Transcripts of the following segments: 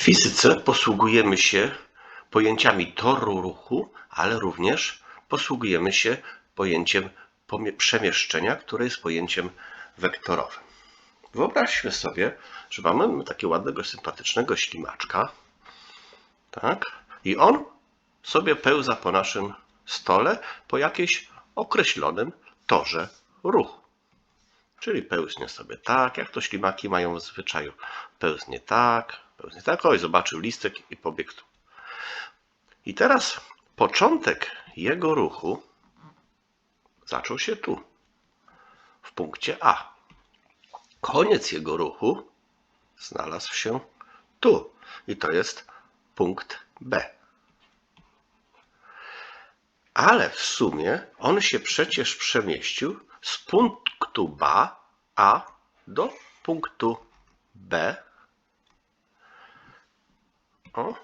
W fizyce posługujemy się pojęciami toru ruchu, ale również posługujemy się pojęciem przemieszczenia, które jest pojęciem wektorowym. Wyobraźmy sobie, że mamy takiego ładnego, sympatycznego ślimaczka, tak? I on sobie pełza po naszym stole po jakimś określonym torze ruchu. Czyli pełznie sobie tak, jak to ślimaki mają w zwyczaju. Pełznie tak, pełznie tak. Oj, zobaczył listek i pobiegł tu. I teraz początek jego ruchu zaczął się tu, w punkcie A. Koniec jego ruchu znalazł się tu. I to jest punkt B. Ale w sumie on się przecież przemieścił z punktu B, A do punktu B. O.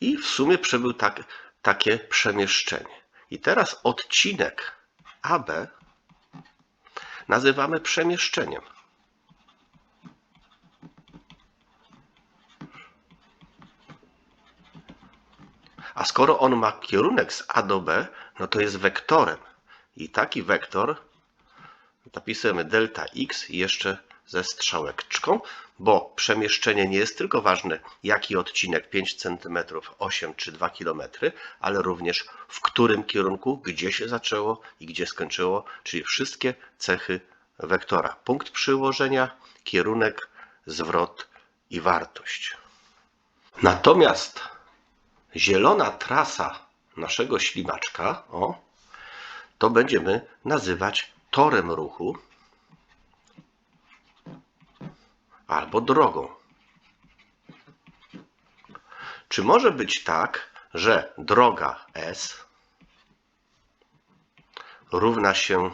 I w sumie przebył tak, takie przemieszczenie. I teraz odcinek AB nazywamy przemieszczeniem. A skoro on ma kierunek z A do B, no to jest wektorem. I taki wektor zapisujemy delta x jeszcze ze strzałeczką, bo przemieszczenie nie jest tylko ważne, jaki odcinek 5 cm, 8 czy 2 km, ale również w którym kierunku, gdzie się zaczęło i gdzie skończyło, czyli wszystkie cechy wektora. Punkt przyłożenia, kierunek, zwrot i wartość. Natomiast zielona trasa naszego ślimaczka, o, to będziemy nazywać torem ruchu albo drogą. Czy może być tak, że droga S równa się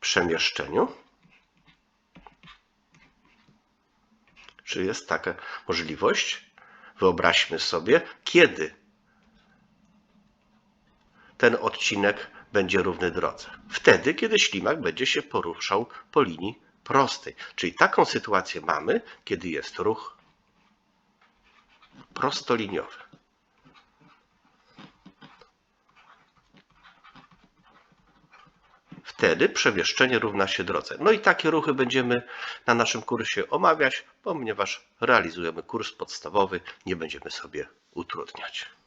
przemieszczeniu? Czy jest taka możliwość? Wyobraźmy sobie, kiedy ten odcinek będzie równy drodze. Wtedy, kiedy ślimak będzie się poruszał po linii prostej. Czyli taką sytuację mamy, kiedy jest ruch prostoliniowy. Wtedy przemieszczenie równa się drodze. No i takie ruchy będziemy na naszym kursie omawiać, ponieważ realizujemy kurs podstawowy, nie będziemy sobie utrudniać.